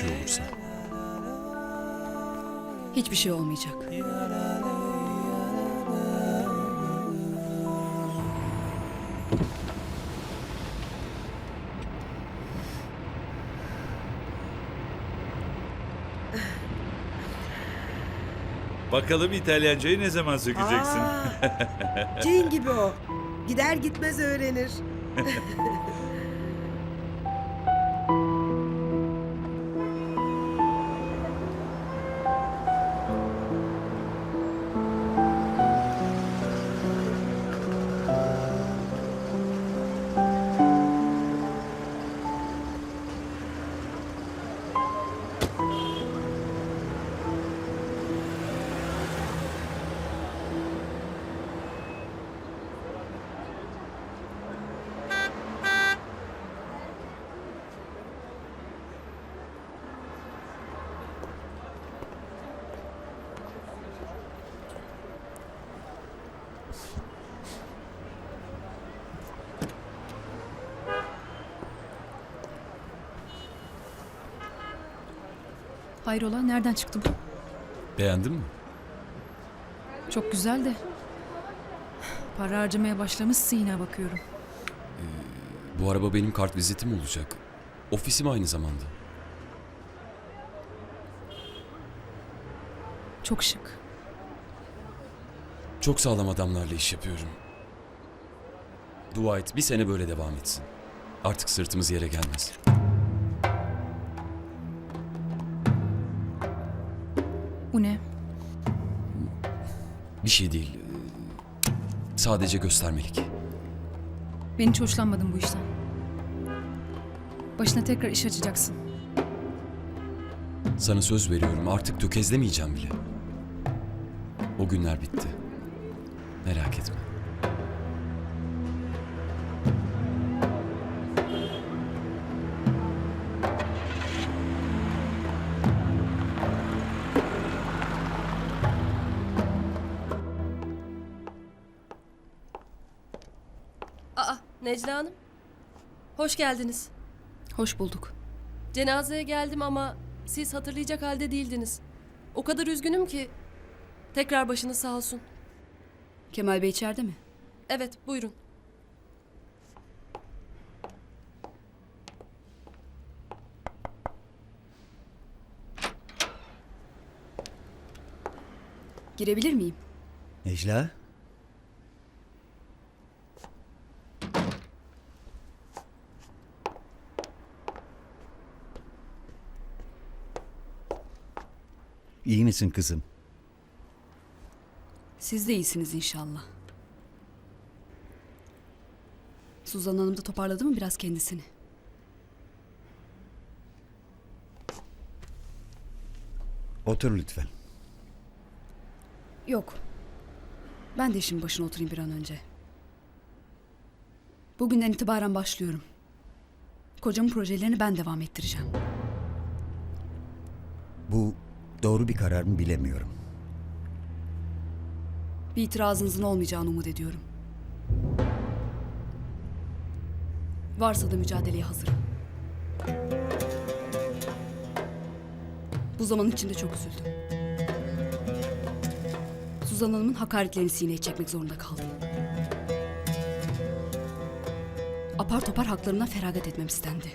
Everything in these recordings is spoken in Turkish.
şey olursa. Hiçbir şey olmayacak. Bakalım İtalyancayı ne zaman sökeceksin? Aa, cin gibi o. Gider gitmez öğrenir. Hayrola nereden çıktı bu? Beğendin mi? Çok güzel de. Para harcamaya başlamışsın yine bakıyorum. Bu araba benim kart vizitim olacak. Ofisim aynı zamanda. Çok şık. Çok sağlam adamlarla iş yapıyorum. Dua et bir sene böyle devam etsin. Artık sırtımız yere gelmez. Bu ne? Bir şey değil. Sadece göstermelik. Ben hiç hoşlanmadım bu işten. Başına tekrar iş açacaksın. Sana söz veriyorum artık tökezlemeyeceğim bile. O günler bitti. Merak etme. Aa, Necla Hanım. Hoş geldiniz. Hoş bulduk. Cenazeye geldim ama siz hatırlayacak halde değildiniz. O kadar üzgünüm ki. Tekrar başınız sağ olsun. Kemal Bey içeride mi? Evet, buyurun. Girebilir miyim? Necla? İyi misin kızım? Siz de iyisiniz inşallah. Suzan Hanım da toparladı mı biraz kendisini? Otur lütfen. Yok. Ben de işin başına oturayım bir an önce. Bugünden itibaren başlıyorum. Kocamın projelerini ben devam ettireceğim. Bu doğru bir karar mı bilemiyorum. Bir itirazınızın olmayacağını umut ediyorum. Varsa da mücadeleye hazırım. Bu zaman içinde çok üzüldüm. Suzan Hanım'ın hakaretlerini sineye çekmek zorunda kaldım. Apar topar haklarından feragat etmem istendi.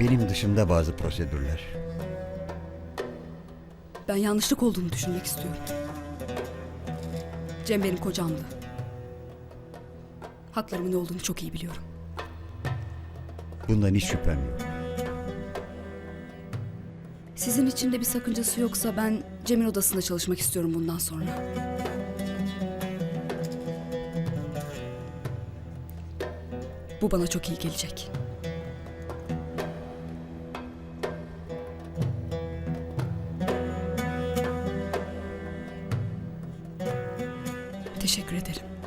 Benim dışımda bazı prosedürler. Ben yanlışlık olduğunu düşünmek istiyorum. Cem benim kocamdı. Haklarımın ne olduğunu çok iyi biliyorum. Bundan hiç şüphem yok. Sizin için de bir sakıncası yoksa ben Cem'in odasında çalışmak istiyorum bundan sonra. Bu bana çok iyi gelecek. Teşekkür ederim.